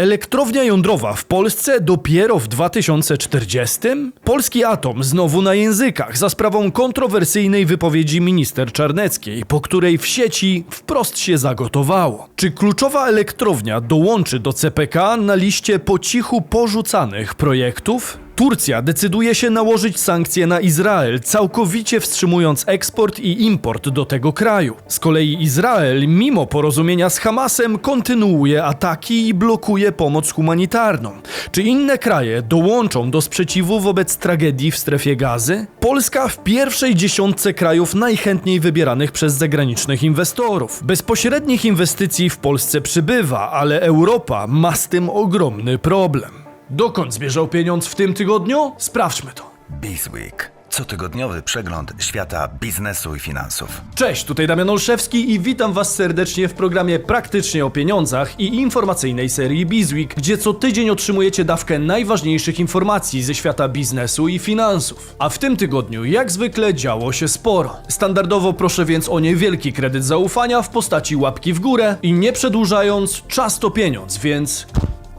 Elektrownia jądrowa w Polsce dopiero w 2040? Polski atom znowu na językach za sprawą kontrowersyjnej wypowiedzi minister Czarneckiej, po której w sieci wprost się zagotowało. Czy kluczowa elektrownia dołączy do CPK na liście po cichu porzucanych projektów? Turcja decyduje się nałożyć sankcje na Izrael, całkowicie wstrzymując eksport i import do tego kraju. Z kolei Izrael, mimo porozumienia z Hamasem, kontynuuje ataki i blokuje pomoc humanitarną. Czy inne kraje dołączą do sprzeciwu wobec tragedii w strefie gazy? Polska w pierwszej dziesiątce krajów najchętniej wybieranych przez zagranicznych inwestorów. Bezpośrednich inwestycji w Polsce przybywa, ale Europa ma z tym ogromny problem. Dokąd zmierzał pieniądz w tym tygodniu? Sprawdźmy to. Bizweek. Cotygodniowy przegląd świata biznesu i finansów. Cześć, tutaj Damian Olszewski i witam Was serdecznie w programie Praktycznie o Pieniądzach i informacyjnej serii Bizweek, gdzie co tydzień otrzymujecie dawkę najważniejszych informacji ze świata biznesu i finansów. A w tym tygodniu, jak zwykle, działo się sporo. Standardowo proszę więc o niewielki kredyt zaufania w postaci łapki w górę i nie przedłużając, czas to pieniądz, więc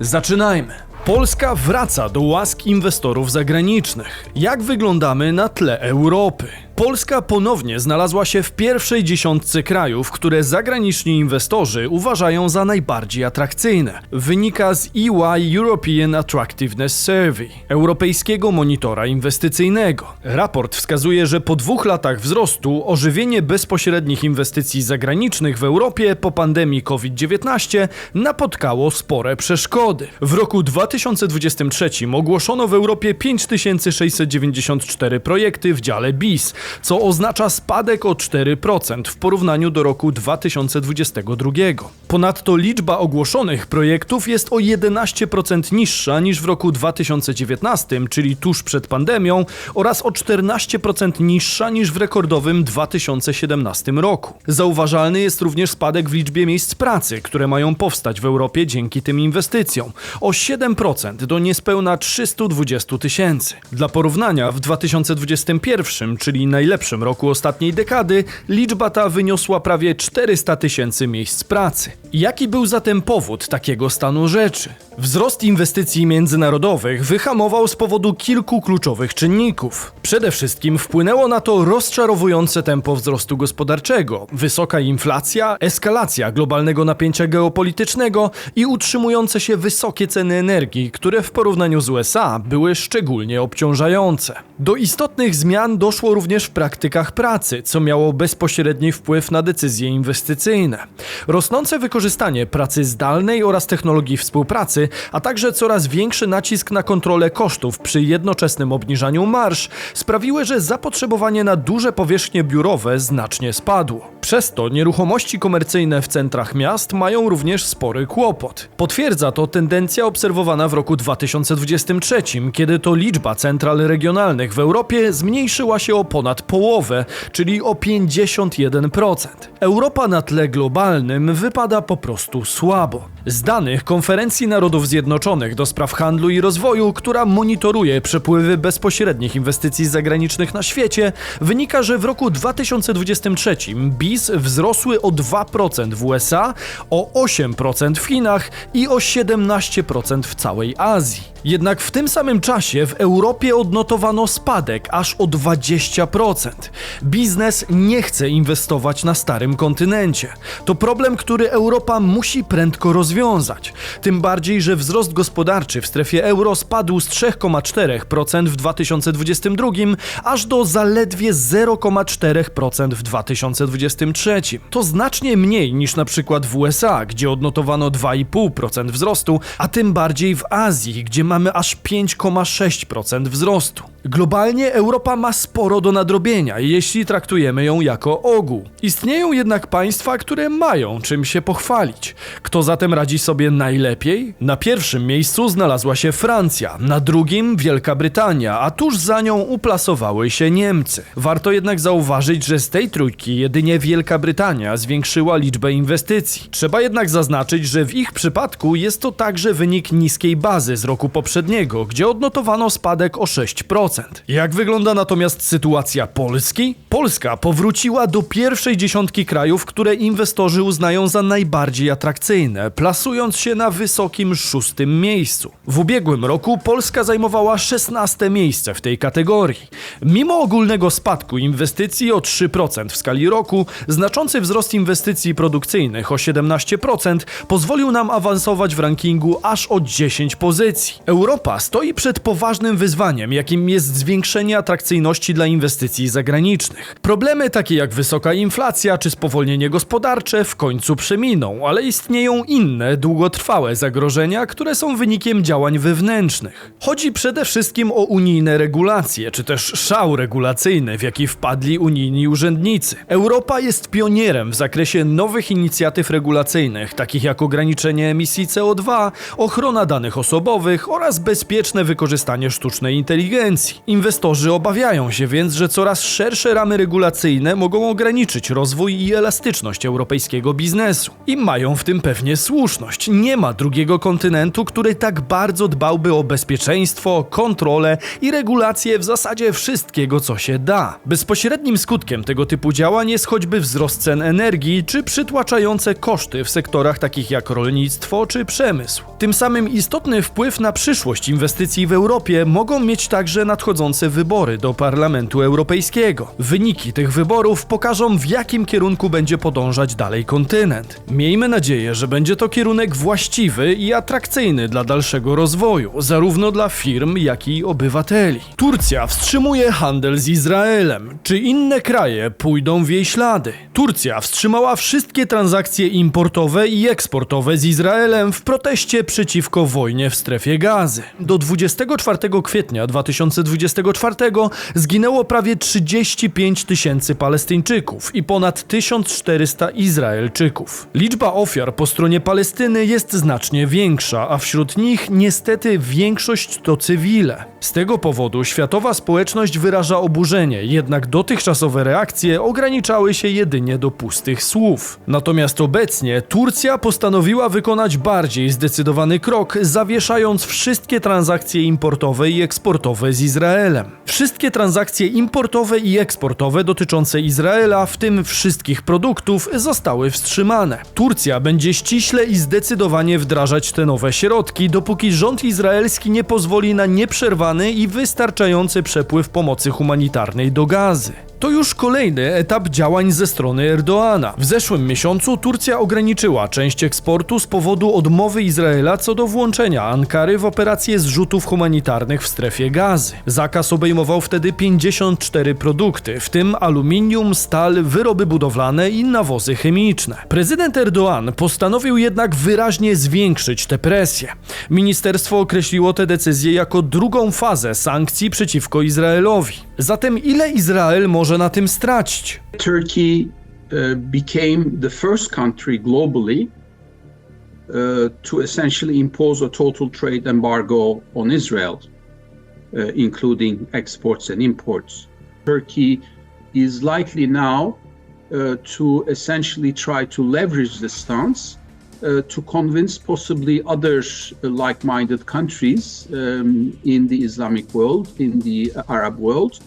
zaczynajmy. Polska wraca do łask inwestorów zagranicznych. Jak wyglądamy na tle Europy? Polska ponownie znalazła się w pierwszej dziesiątce krajów, które zagraniczni inwestorzy uważają za najbardziej atrakcyjne. Wynika z EY European Attractiveness Survey, europejskiego monitora inwestycyjnego. Raport wskazuje, że po dwóch latach wzrostu ożywienie bezpośrednich inwestycji zagranicznych w Europie po pandemii COVID-19 napotkało spore przeszkody. W roku 2023 ogłoszono w Europie 5694 projekty w dziale BIS, co oznacza spadek o 4% w porównaniu do roku 2022. Ponadto liczba ogłoszonych projektów jest o 11% niższa niż w roku 2019, czyli tuż przed pandemią, oraz o 14% niższa niż w rekordowym 2017 roku. Zauważalny jest również spadek w liczbie miejsc pracy, które mają powstać w Europie dzięki tym inwestycjom, o 7% do niespełna 320 tysięcy. Dla porównania, w 2021, czyli najlepszym roku ostatniej dekady, liczba ta wyniosła prawie 400 tysięcy miejsc pracy. Jaki był zatem powód takiego stanu rzeczy? Wzrost inwestycji międzynarodowych wyhamował z powodu kilku kluczowych czynników. Przede wszystkim wpłynęło na to rozczarowujące tempo wzrostu gospodarczego, wysoka inflacja, eskalacja globalnego napięcia geopolitycznego i utrzymujące się wysokie ceny energii, które w porównaniu z USA były szczególnie obciążające. Do istotnych zmian doszło również w praktykach pracy, co miało bezpośredni wpływ na decyzje inwestycyjne. Rosnące wykorzystanie pracy zdalnej oraz technologii współpracy, a także coraz większy nacisk na kontrolę kosztów przy jednoczesnym obniżaniu marsz sprawiły, że zapotrzebowanie na duże powierzchnie biurowe znacznie spadło. Przez to nieruchomości komercyjne w centrach miast mają również spory kłopot. Potwierdza to tendencja obserwowana w roku 2023, kiedy to liczba central regionalnych w Europie zmniejszyła się o ponad połowę, czyli o 51%. Europa na tle globalnym wypada po prostu słabo. Z danych Konferencji Narodów Zjednoczonych do spraw handlu i rozwoju, która monitoruje przepływy bezpośrednich inwestycji zagranicznych na świecie, wynika, że w roku 2023 BIS wzrosły o 2% w USA, o 8% w Chinach i o 17% w całej Azji. Jednak w tym samym czasie w Europie odnotowano spadek aż o 20%. Biznes nie chce inwestować na starym kontynencie. To problem, który Europa musi prędko rozwiązać. Tym bardziej, że wzrost gospodarczy w strefie euro spadł z 3,4% w 2022 aż do zaledwie 0,4% w 2023. To znacznie mniej niż na przykład w USA, gdzie odnotowano 2,5% wzrostu, a tym bardziej w Azji, gdzie mamy aż 5,6% wzrostu. Globalnie Europa ma sporo do nadrobienia, jeśli traktujemy ją jako ogół. Istnieją jednak państwa, które mają czym się pochwalić. Kto zatem radzi sobie najlepiej? Na pierwszym miejscu znalazła się Francja, na drugim Wielka Brytania, a tuż za nią uplasowały się Niemcy. Warto jednak zauważyć, że z tej trójki jedynie Wielka Brytania zwiększyła liczbę inwestycji. Trzeba jednak zaznaczyć, że w ich przypadku jest to także wynik niskiej bazy z roku poprzedniego, gdzie odnotowano spadek o 6%. 4%. Jak wygląda natomiast sytuacja Polski? Polska powróciła do pierwszej dziesiątki krajów, które inwestorzy uznają za najbardziej atrakcyjne, plasując się na wysokim szóstym miejscu. W ubiegłym roku Polska zajmowała 16 miejsce w tej kategorii. Mimo ogólnego spadku inwestycji o 3% w skali roku, znaczący wzrost inwestycji produkcyjnych o 17% pozwolił nam awansować w rankingu aż o 10 pozycji. Europa stoi przed poważnym wyzwaniem, jakim jest zwiększenie atrakcyjności dla inwestycji zagranicznych. Problemy takie jak wysoka inflacja czy spowolnienie gospodarcze w końcu przeminą, ale istnieją inne, długotrwałe zagrożenia, które są wynikiem działań wewnętrznych. Chodzi przede wszystkim o unijne regulacje, czy też szał regulacyjny, w jaki wpadli unijni urzędnicy. Europa jest pionierem w zakresie nowych inicjatyw regulacyjnych, takich jak ograniczenie emisji CO2, ochrona danych osobowych oraz bezpieczne wykorzystanie sztucznej inteligencji. Inwestorzy obawiają się więc, że coraz szersze ramy regulacyjne mogą ograniczyć rozwój i elastyczność europejskiego biznesu. I mają w tym pewnie słuszność. Nie ma drugiego kontynentu, który tak bardzo dbałby o bezpieczeństwo, kontrolę i regulacje w zasadzie wszystkiego, co się da. Bezpośrednim skutkiem tego typu działań jest choćby wzrost cen energii czy przytłaczające koszty w sektorach takich jak rolnictwo czy przemysł. Tym samym istotny wpływ na przyszłość inwestycji w Europie mogą mieć także nadchodzące wybory do Parlamentu Europejskiego. Wyniki tych wyborów pokażą, w jakim kierunku będzie podążać dalej kontynent. Miejmy nadzieję, że będzie to kierunek właściwy i atrakcyjny dla dalszego rozwoju, zarówno dla firm, jak i obywateli. Turcja wstrzymuje handel z Izraelem. Czy inne kraje pójdą w jej ślady? Turcja wstrzymała wszystkie transakcje importowe i eksportowe z Izraelem w proteście przeciwko wojnie w strefie gazy. Do 24 kwietnia 2024 zginęło prawie 35 tysięcy Palestyńczyków i ponad 1400 Izraelczyków. Liczba ofiar po stronie Palestyny jest znacznie większa, a wśród nich niestety większość to cywile. Z tego powodu światowa społeczność wyraża oburzenie, jednak dotychczasowe reakcje ograniczały się jedynie do pustych słów. Natomiast obecnie Turcja postanowiła wykonać bardziej zdecydowany krok, zawieszając wszystkie transakcje importowe i eksportowe z Izraelem. Wszystkie transakcje importowe i eksportowe dotyczące Izraela, w tym wszystkich produktów, zostały wstrzymane. Turcja będzie ściśle i zdecydowanie wdrażać te nowe środki, dopóki rząd izraelski nie pozwoli na i wystarczający przepływ pomocy humanitarnej do gazy. To już kolejny etap działań ze strony Erdoana. W zeszłym miesiącu Turcja ograniczyła część eksportu z powodu odmowy Izraela co do włączenia Ankary w operacje zrzutów humanitarnych w strefie gazy. Zakaz obejmował wtedy 54 produkty, w tym aluminium, stal, wyroby budowlane i nawozy chemiczne. Prezydent Erdoğan postanowił jednak wyraźnie zwiększyć tę presję. Ministerstwo określiło tę decyzję jako drugą fazę sankcji przeciwko Izraelowi. Zatem ile Izrael może na tym stracić? Turkey became the first country globally to essentially impose a total trade embargo on Israel, including exports and imports. Turkey is likely now to essentially try to leverage this stance to convince possibly other like minded countries um, in the Islamic world, in the Arab world,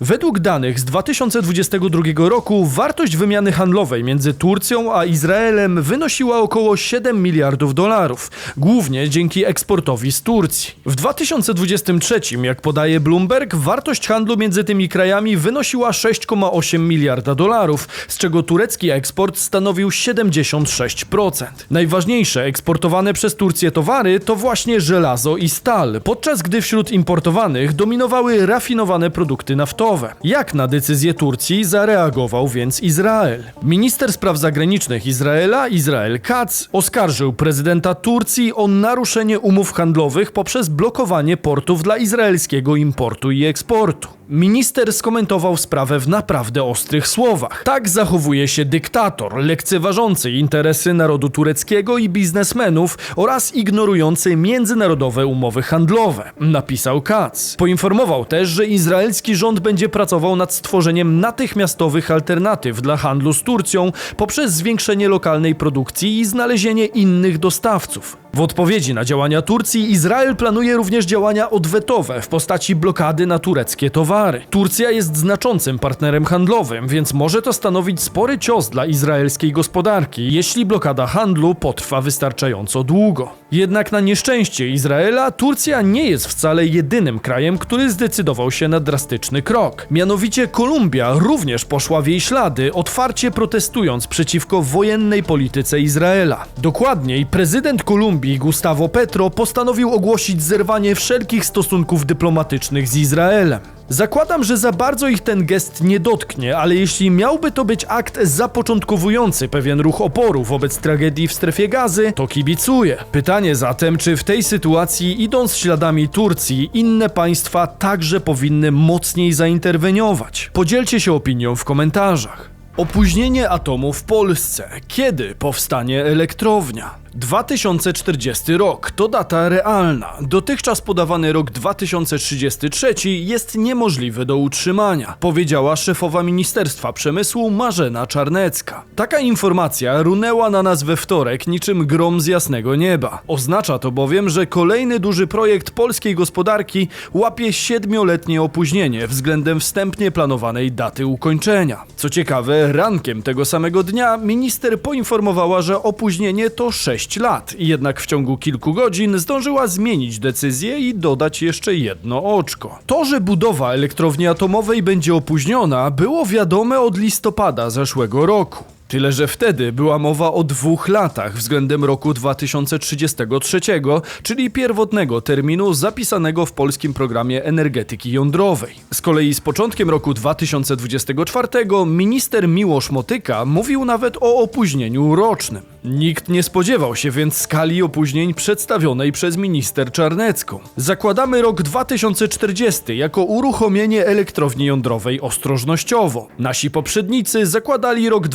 Według danych z 2022 roku wartość wymiany handlowej między Turcją a Izraelem wynosiła około 7 miliardów dolarów, głównie dzięki eksportowi z Turcji. W 2023, jak podaje Bloomberg, wartość handlu między tymi krajami wynosiła 6,8 miliarda dolarów, z czego turecki eksport stanowił 76%. Najważniejsze eksportowane przez Turcję towary to właśnie żelazo i stal, podczas gdy wśród importowanych dominowały rafinowane produkty naftowe. Jak na decyzję Turcji zareagował więc Izrael? Minister spraw zagranicznych Izraela, Izrael Katz, oskarżył prezydenta Turcji o naruszenie umów handlowych poprzez blokowanie portów dla izraelskiego importu i eksportu. Minister skomentował sprawę w naprawdę ostrych słowach. Tak zachowuje się dyktator, lekceważący interesy narodu tureckiego i biznesmenów oraz ignorujący międzynarodowe umowy handlowe, napisał Katz. Poinformował też, że izraelski rząd będzie pracował nad stworzeniem natychmiastowych alternatyw dla handlu z Turcją poprzez zwiększenie lokalnej produkcji i znalezienie innych dostawców. W odpowiedzi na działania Turcji, Izrael planuje również działania odwetowe w postaci blokady na tureckie towary. Turcja jest znaczącym partnerem handlowym, więc może to stanowić spory cios dla izraelskiej gospodarki, jeśli blokada handlu potrwa wystarczająco długo. Jednak na nieszczęście Izraela, Turcja nie jest wcale jedynym krajem, który zdecydował się na drastyczny krok. Mianowicie Kolumbia również poszła w jej ślady, otwarcie protestując przeciwko wojennej polityce Izraela. Dokładniej, prezydent Kolumbii Gustavo Petro postanowił ogłosić zerwanie wszelkich stosunków dyplomatycznych z Izraelem. Zakładam, że za bardzo ich ten gest nie dotknie, ale jeśli miałby to być akt zapoczątkowujący pewien ruch oporu wobec tragedii w strefie gazy, to kibicuję. Pytanie zatem, czy w tej sytuacji, idąc śladami Turcji, inne państwa także powinny mocniej zainterweniować? Podzielcie się opinią w komentarzach. Opóźnienie atomu w Polsce. Kiedy powstanie elektrownia? 2040 rok to data realna. Dotychczas podawany rok 2033 jest niemożliwy do utrzymania, powiedziała szefowa Ministerstwa Przemysłu Marzena Czarnecka. Taka informacja runęła na nas we wtorek niczym grom z jasnego nieba. Oznacza to bowiem, że kolejny duży projekt polskiej gospodarki łapie siedmioletnie opóźnienie względem wstępnie planowanej daty ukończenia. Co ciekawe, rankiem tego samego dnia minister poinformowała, że opóźnienie to 6 lat, jednak w ciągu kilku godzin zdążyła zmienić decyzję i dodać jeszcze jedno oczko. To, że budowa elektrowni atomowej będzie opóźniona, było wiadome od listopada zeszłego roku. Tyle, że wtedy była mowa o dwóch latach względem roku 2033, czyli pierwotnego terminu zapisanego w polskim programie energetyki jądrowej. Z kolei z początkiem roku 2024 minister Miłosz Motyka mówił nawet o opóźnieniu rocznym. Nikt nie spodziewał się więc skali opóźnień przedstawionej przez minister Czarnecką. Zakładamy rok 2040 jako uruchomienie elektrowni jądrowej ostrożnościowo. Nasi poprzednicy zakładali rok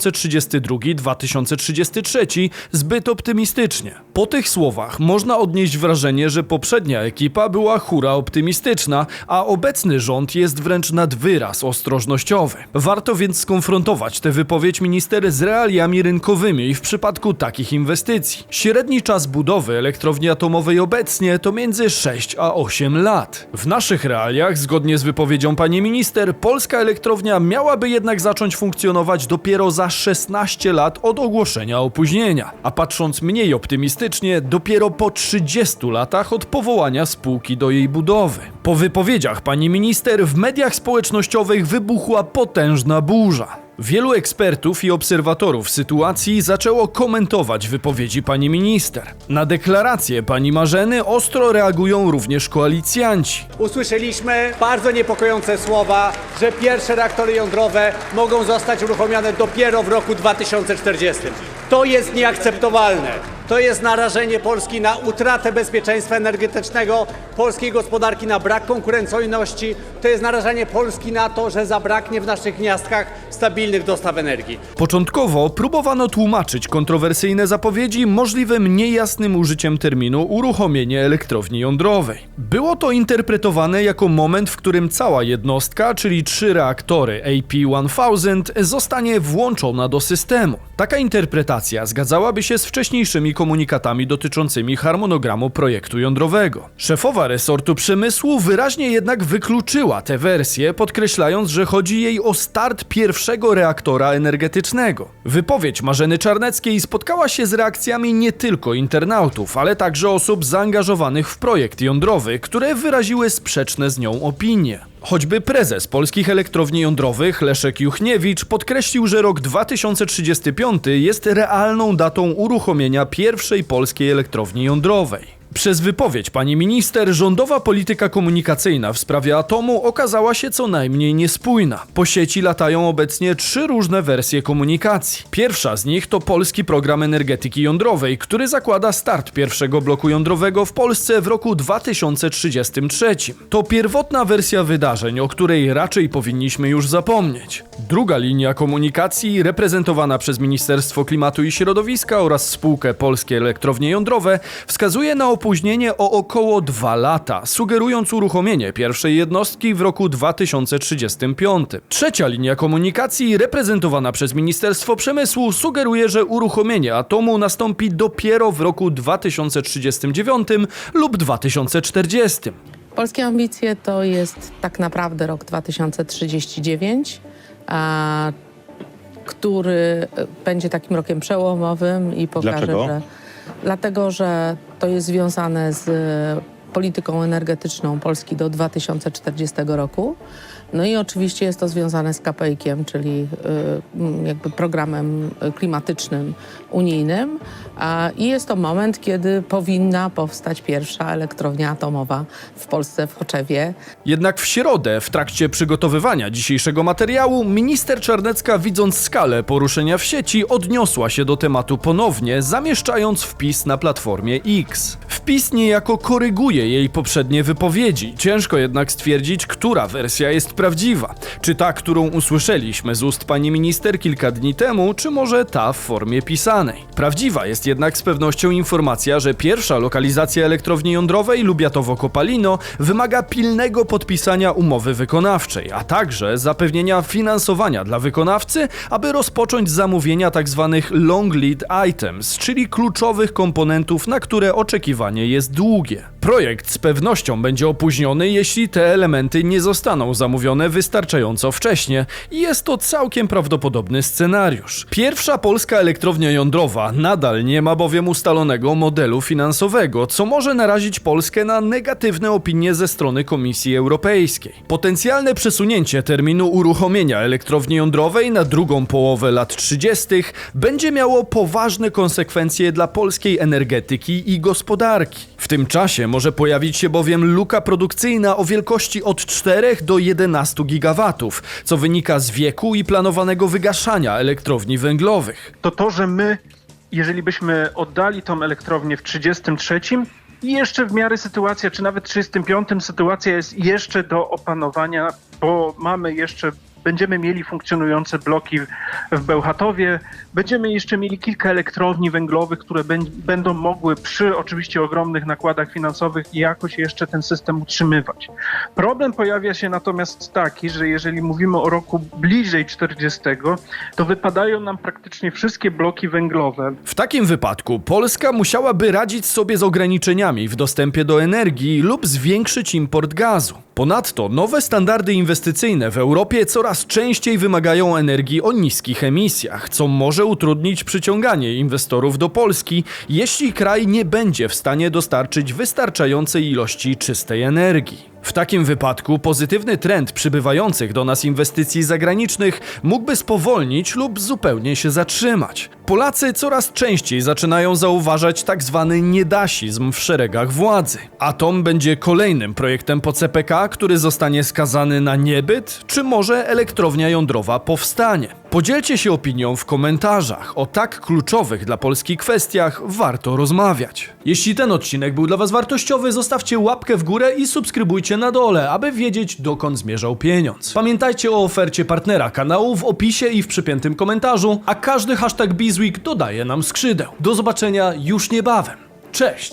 2032-2033 zbyt optymistycznie. Po tych słowach można odnieść wrażenie, że poprzednia ekipa była hura optymistyczna, a obecny rząd jest wręcz nad wyraz ostrożnościowy. Warto więc skonfrontować tę wypowiedź minister z realiami rynkowymi w przypadku takich inwestycji. Średni czas budowy elektrowni atomowej obecnie to między 6 a 8 lat. W naszych realiach, zgodnie z wypowiedzią pani minister, polska elektrownia miałaby jednak zacząć funkcjonować dopiero za 16 lat od ogłoszenia opóźnienia, a patrząc mniej optymistycznie, dopiero po 30 latach od powołania spółki do jej budowy. Po wypowiedziach pani minister w mediach społecznościowych wybuchła potężna burza. Wielu ekspertów i obserwatorów sytuacji zaczęło komentować wypowiedzi pani minister. Na deklaracje pani Marzeny ostro reagują również koalicjanci. Usłyszeliśmy bardzo niepokojące słowa, że pierwsze reaktory jądrowe mogą zostać uruchomione dopiero w roku 2040. To jest nieakceptowalne. To jest narażenie Polski na utratę bezpieczeństwa energetycznego, polskiej gospodarki na brak konkurencyjności. To jest narażenie Polski na to, że zabraknie w naszych gniazdkach stabilnych dostaw energii. Początkowo próbowano tłumaczyć kontrowersyjne zapowiedzi możliwym niejasnym użyciem terminu uruchomienie elektrowni jądrowej. Było to interpretowane jako moment, w którym cała jednostka, czyli trzy reaktory AP1000, zostanie włączona do systemu. Taka interpretacja zgadzałaby się z wcześniejszymi komunikatami dotyczącymi harmonogramu projektu jądrowego. Szefowa resortu przemysłu wyraźnie jednak wykluczyła tę wersję, podkreślając, że chodzi jej o start pierwszego reaktora energetycznego. Wypowiedź Marzeny Czarneckiej spotkała się z reakcjami nie tylko internautów, ale także osób zaangażowanych w projekt jądrowy, które wyraziły sprzeczne z nią opinie. Choćby prezes polskich elektrowni jądrowych Leszek Juchniewicz podkreślił, że rok 2035 jest realną datą uruchomienia pierwszej polskiej elektrowni jądrowej. Przez wypowiedź pani minister, rządowa polityka komunikacyjna w sprawie atomu okazała się co najmniej niespójna. Po sieci latają obecnie trzy różne wersje komunikacji. Pierwsza z nich to polski program energetyki jądrowej, który zakłada start pierwszego bloku jądrowego w Polsce w roku 2033. To pierwotna wersja wydarzeń, o której raczej powinniśmy już zapomnieć. Druga linia komunikacji, reprezentowana przez Ministerstwo Klimatu i Środowiska oraz spółkę Polskie Elektrownie Jądrowe, wskazuje na opóźnienie o około 2 lata, sugerując uruchomienie pierwszej jednostki w roku 2035. Trzecia linia komunikacji, reprezentowana przez Ministerstwo Przemysłu, sugeruje, że uruchomienie atomu nastąpi dopiero w roku 2039 lub 2040. Polskie ambicje to jest tak naprawdę rok 2039, a, który będzie takim rokiem przełomowym i pokaże, Dlaczego? że dlatego, że to jest związane z e, polityką energetyczną Polski do 2040 roku. No i oczywiście jest to związane z KPI-kiem, czyli y, jakby programem klimatycznym unijnym. I jest to moment, kiedy powinna powstać pierwsza elektrownia atomowa w Polsce, w Choczewie. Jednak w środę, w trakcie przygotowywania dzisiejszego materiału, minister Czarnecka, widząc skalę poruszenia w sieci, odniosła się do tematu ponownie, zamieszczając wpis na platformie X. Wpis niejako koryguje jej poprzednie wypowiedzi. Ciężko jednak stwierdzić, która wersja jest prawdziwa. Czy ta, którą usłyszeliśmy z ust pani minister kilka dni temu, czy może ta w formie pisanej. Prawdziwa jest jednak z pewnością informacja, że pierwsza lokalizacja elektrowni jądrowej Lubiatowo-Kopalino wymaga pilnego podpisania umowy wykonawczej, a także zapewnienia finansowania dla wykonawcy, aby rozpocząć zamówienia tzw. long lead items, czyli kluczowych komponentów, na które oczekiwanie jest długie. Projekt z pewnością będzie opóźniony, jeśli te elementy nie zostaną zamówione wystarczająco wcześnie i jest to całkiem prawdopodobny scenariusz. Pierwsza polska elektrownia jądrowa nadal nie ma bowiem ustalonego modelu finansowego, co może narazić Polskę na negatywne opinie ze strony Komisji Europejskiej. Potencjalne przesunięcie terminu uruchomienia elektrowni jądrowej na drugą połowę lat 30. będzie miało poważne konsekwencje dla polskiej energetyki i gospodarki. W tym czasie może pojawić się bowiem luka produkcyjna o wielkości od 4 do 11 gigawatów, co wynika z wieku i planowanego wygaszania elektrowni węglowych. to to, że my, jeżeli byśmy oddali tą elektrownię w 33 i jeszcze w miarę sytuacja, czy nawet 35 sytuacja jest jeszcze do opanowania, bo mamy jeszcze, będziemy mieli funkcjonujące bloki w- Bełchatowie, będziemy jeszcze mieli kilka elektrowni węglowych, które bę- będą mogły przy oczywiście ogromnych nakładach finansowych jakoś jeszcze ten system utrzymywać. Problem pojawia się natomiast taki, że jeżeli mówimy o roku bliżej 40, to wypadają nam praktycznie wszystkie bloki węglowe. W takim wypadku Polska musiałaby radzić sobie z ograniczeniami w dostępie do energii lub zwiększyć import gazu. Ponadto nowe standardy inwestycyjne w Europie coraz częściej wymagają energii o niskich emisjach, co może utrudnić przyciąganie inwestorów do Polski, jeśli kraj nie będzie w stanie dostarczyć wystarczającej ilości czystej energii. W takim wypadku pozytywny trend przybywających do nas inwestycji zagranicznych mógłby spowolnić lub zupełnie się zatrzymać. Polacy coraz częściej zaczynają zauważać tak zwany niedasizm w szeregach władzy. Atom będzie kolejnym projektem po CPK, który zostanie skazany na niebyt, czy może elektrownia jądrowa powstanie. Podzielcie się opinią w komentarzach. O tak kluczowych dla Polski kwestiach warto rozmawiać. Jeśli ten odcinek był dla Was wartościowy, zostawcie łapkę w górę i subskrybujcie na dole, aby wiedzieć dokąd zmierzał pieniądz. Pamiętajcie o ofercie partnera kanału w opisie i w przypiętym komentarzu, a każdy hashtag Bizweek dodaje nam skrzydeł. Do zobaczenia już niebawem. Cześć!